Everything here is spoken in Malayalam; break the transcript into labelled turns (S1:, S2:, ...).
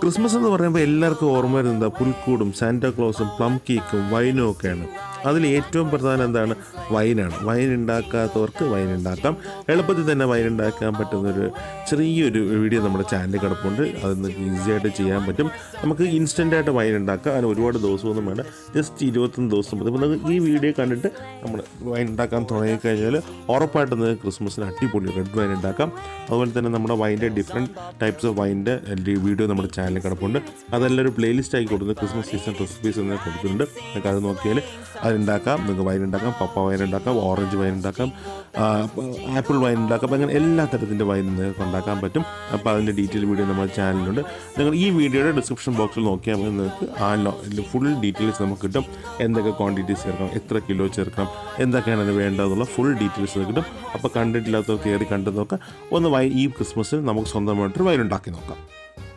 S1: ക്രിസ്മസ് എന്ന് പറയുമ്പോൾ എല്ലാവർക്കും ഓർമ്മ വരുന്നത് പുൽക്കൂടും സാന്റാക്ലോസും പ്ലം കേക്കും വൈനും ഒക്കെയാണ്. അതിൽ ഏറ്റവും പ്രധാനം എന്താണ്? വൈനാണ്. വൈൻ ഉണ്ടാക്കാത്തവർക്ക് വൈൻ ഉണ്ടാക്കാം. എളുപ്പത്തിൽ തന്നെ വൈൻ ഉണ്ടാക്കാൻ പറ്റുന്നൊരു ചെറിയൊരു വീഡിയോ നമ്മുടെ ചാനലിൽ കിടപ്പുണ്ട്. അത് നിങ്ങൾക്ക് ഈസിയായിട്ട് ചെയ്യാൻ പറ്റും. നമുക്ക് ഇൻസ്റ്റന്റായിട്ട് വൈൻ ഉണ്ടാക്കാം. അതിന് ഒരുപാട് ദിവസമൊന്നും വേണ്ട. ജസ്റ്റ് ഇരുപത്തൊന്ന് ദിവസം മതി. അപ്പോൾ ഈ വീഡിയോ കണ്ടിട്ട് നമ്മൾ വൈൻ ഉണ്ടാക്കാൻ തുടങ്ങിക്കഴിഞ്ഞാൽ ഉറപ്പായിട്ട് നിങ്ങൾക്ക് ക്രിസ്മസിന് അടിപൊളി റെഡ് വൈൻ ഉണ്ടാക്കാം. അതുപോലെ തന്നെ നമ്മുടെ വൈന്റെ ഡിഫറെന്റ് ടൈപ്സ് ഓഫ് വൈന്റെ വീഡിയോ നമ്മുടെ ചാനലിൽ കിടപ്പുണ്ട്. അതെല്ലാം ഒരു പ്ലേലിസ്റ്റ് ആയി കൊടുക്കുന്നത് ക്രിസ്മസ് സീസൺ റെസിപ്പീസ് എന്ന് കൊടുത്തിട്ടുണ്ട്. നിങ്ങൾക്ക് അത് നോക്കിയാൽ അതുണ്ടാക്കാം നിങ്ങൾക്ക് വൈൻ ഉണ്ടാക്കാം പപ്പ വൈൻ ഉണ്ടാക്കാം ഓറഞ്ച് വൈൻ ഉണ്ടാക്കാം ആപ്പിൾ വൈൻ ഉണ്ടാക്കാം അങ്ങനെ എല്ലാ തരത്തിന്റെ വൈൻ നിങ്ങൾക്ക് ഉണ്ടാക്കാൻ പറ്റും. അപ്പോൾ അതിന്റെ ഡീറ്റെയിൽ വീഡിയോ നമ്മുടെ ചാനലിലുണ്ട്. നിങ്ങൾ ഈ വീഡിയോയുടെ ഡിസ്ക്രിപ്ഷൻ ബോക്സിൽ നോക്കിയാൽ മതി നിങ്ങൾക്ക് ആ ഫുൾ ഡീറ്റെയിൽസ് നമുക്ക് കിട്ടും. എന്തൊക്കെ ക്വാണ്ടിറ്റീസ് ചേർക്കണം എത്ര കിലോ ചേർക്കണം എന്തൊക്കെയാണ് അത് വേണ്ടതെന്നുള്ള ഫുൾ ഡീറ്റെയിൽസ് കിട്ടും. അപ്പോൾ കണ്ടിട്ടില്ലാത്തവർ കയറി കണ്ടു നോക്കാം. ഒന്ന് വൈ ഈ ക്രിസ്മസിന് നമുക്ക് സ്വന്തമായിട്ടൊരു വൈൻ ഉണ്ടാക്കി നോക്കാം.